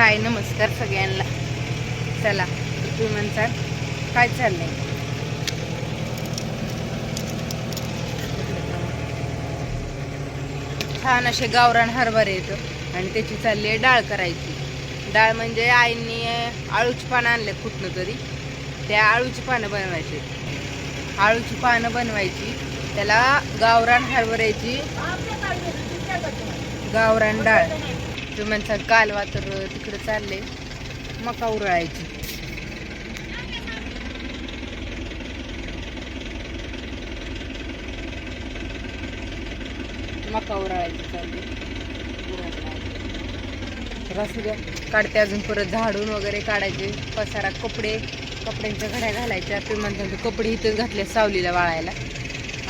हाय नमस्कार सगळ्यांना. चला तुम्ही म्हणतात काय चाललंय? छान असे गावरान हरभरे येतं आणि त्याची चालली आहे डाळ करायची. डाळ म्हणजे आईंनी आळूची पानं आणले कुठनं तरी. त्या आळूची पानं बनवायची. आळूची पानं बनवायची. त्याला गावरान हरभऱ्याची गावरान डाळ. विमानचा कालवा तर तिकडे चालले. मका उरळायची. मका उरळायची चालली. तर असू द्या. काढते अजून परत झाडून वगैरे काढायचे. पसारा कपडे कपड्यांच्या घड्या घालायच्या. तुम्ही कपडे इथंच घातले सावलीला वाळायला.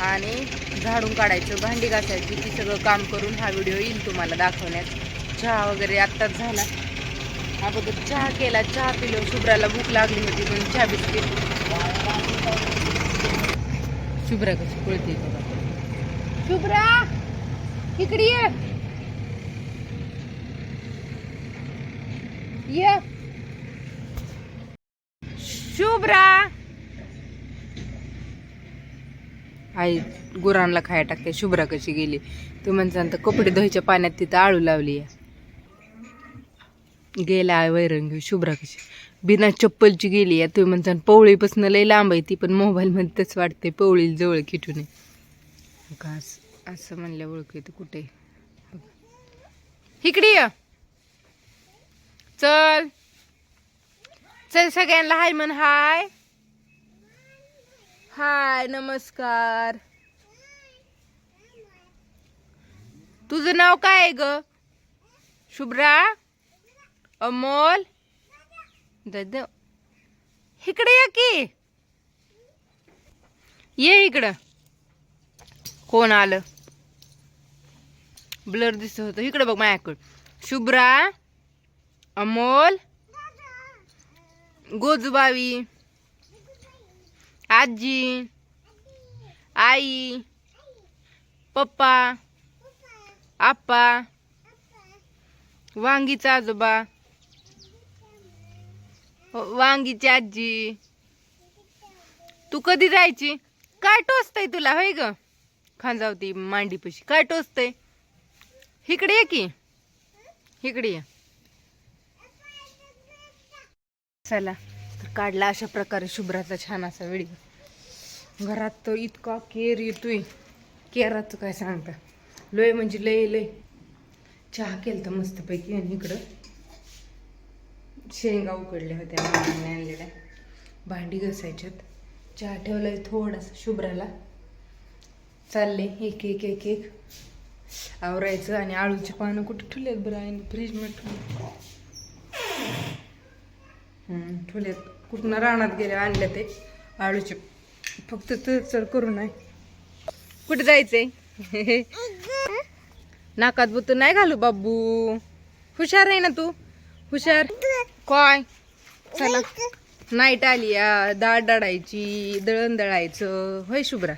आणि झाडून काढायचं भांडी घासायची. ती सगळं काम करून हा व्हिडिओ येईल तुम्हाला दाखवण्यात. चहा वगैरे आत्ताच झाला. अगोदर चहा केला चहा पिलो शुभ्राला भूक लागली होती म्हणून चहा बिस्किट. शुभ्रा कशी कळते शुभ्रा इकडे ये. ये. शुभ्रा. आई गुरांना खाया टाकते. शुभ्रा कशी गेली? तू म्हणसान तर कपडे धुवायच्या पाण्यात तिथं आळू लावली आहे. गेला आहे घेऊ शुभ्रा कशी? बिना चप्पलची गेली आहे. तुम्ही म्हणसान पवळीपासून लई लांब आहे ती पण मोबाईलमध्ये तसं वाटते पवळी जवळ किटून आहे. का असं म्हणल्या ओळख येते कुठे. इकडे ये. चल. चल सगळ्यांना हाय म्हण हाय. हाय नमस्कार. तुझं नाव काय आहे ग? शुभ्रा? अमोल? दद इकडे या की. ये इकडं. कोण आलं? ब्लर दिसत होतं. इकडं बघ माझ्याकडं. शुभ्रा? अमोल? गोजूबावी? आजी? आई? पप्पा? आप्पा? वांगीचा आजोबा? वांगीची आजी. तू कधी जायची? काय टोचतय तुला होय ग? खांजावती मांडीपाशी. काय टोचतय? इकडे ये की. इकडे ये. चला तर काढला अशा प्रकारे शुभ्राचा छान असा व्हिडिओ. घरात तर इतका केर येतोय. केराचं काय सांगता? लय म्हणजे लय लय. चहा केलं तर मस्तपैकी आणि इकडं. शेंगा उकडल्या होत्या मामाने आणलेल्या. भांडी घासायच्यात. चहा ठेवलाय थोडासा शुभ्राला. चालले एक एक एक एक. आवरायचं आणि आळूची पानं कुठे ठेवलेत बरं आणि फ्रीजमध्ये ठेवले ठेवलेत. कुठनं रानात गेले आणले ते आळूचे. फक्त चर करू नाही कुठे जायचंय? नाकात बुत नाही घालू बाबू. हुशार आहे ना तू? हुशार. काय? चला. नाईट आली या डाळ दळायची दळण दळायचं. होय शुभ्रा?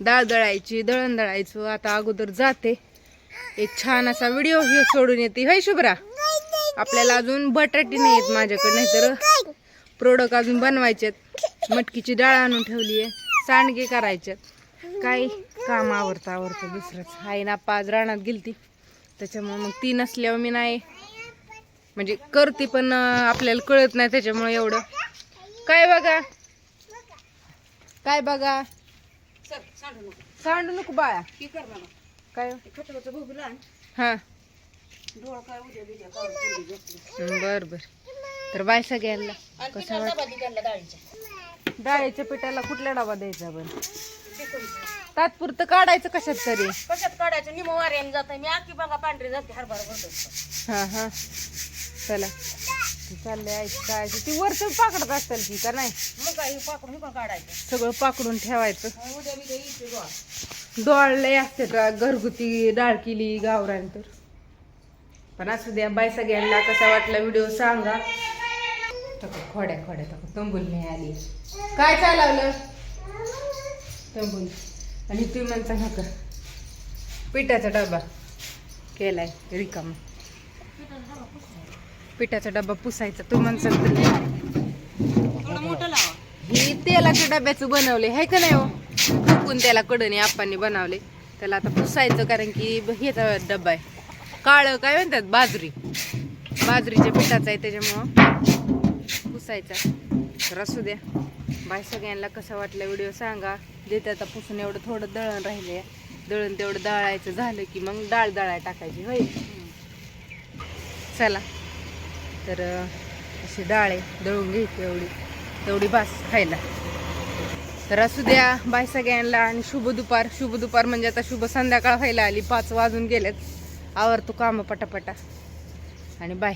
डाळ दळायची दळण दळायचं. आता अगोदर जाते. एक छान असा व्हिडिओ हे सोडून येते. होय शुभ्रा? आपल्याला अजून बटाटी नाही आहेत माझ्याकडे नाहीतर प्रोडक्ट अजून बनवायचेत मटकीची डाळ आणून ठेवली आहे. सांडगे करायच्यात काय? काम आवडतं आवडतं दुसरंच. आहे ना पाच रानात गेलती. त्याच्यामुळे मग ती नसल्यावर मी नाही. म्हणजे करते पण आपल्याला कळत नाही त्याच्यामुळे एवढं. काय बघा? काय बघा? सांडू नको बाळा. काय? हा. बर बर. तर बाय सगळ्यांना. कसं डाळीच्या पिठाला कुठला डबा द्यायचा पण तात्पुरतं काढायचं कशात तरी. कशात काढायचं? निम वाऱ्याने जात मी आखी बघा पांढरी जाते हरभरा भरतो हा हा. चला. चालले आहे काय ती वरचं पाकडत असतील की का नाही? मग काय पाकडून पण काढायचं. सगळं पाकडून ठेवायचं. मग उद्या येईल गोळा डोळले असते का? घरगुती डाळ केली गावरान तर. पण असू द्या बाय सगळ्यांना कसा वाटला व्हिडिओ सांगा. तक खोड्या खोड्या तक तंबुल नाही आली. काय चालवलं? तंबुल. आणि तुम्ही म्हणता नका पिठाचा डबा केलाय रिकामा. पिठाचा डब्बा पुसायचा. तू म्हणसाल तर ही तेलाच्या डब्याचं बनवले आहे का नाही हो? फुकून त्याला कडणी आप्पांनी बनवले त्याला आता पुसायचं कारण की ह्याचा डब्बा आहे. काळं काय म्हणतात? बाजरी. बाजरीच्या पिठाचा आहे त्याच्यामुळं पुसायचा. तर असू द्या. बाय सगळ्यांना कसा वाटला व्हिडिओ सांगा. देते आता पुसून एवढं थोडं दळण राहिले दळण तेवढं दळायचं झालं की मग डाळ दळाय टाकायची होय? चला. तर अशी डाळ आहे दळून घ्यायची एवढी तेवढी बास खायला. तर असू द्या बाय सगळ्यांना आणि शुभ दुपार. शुभ दुपार म्हणजे आता शुभ संध्याकाळ व्हायला आली पाच वाजून गेलेत. आवरतो कामं पटापटा. आणि बाय.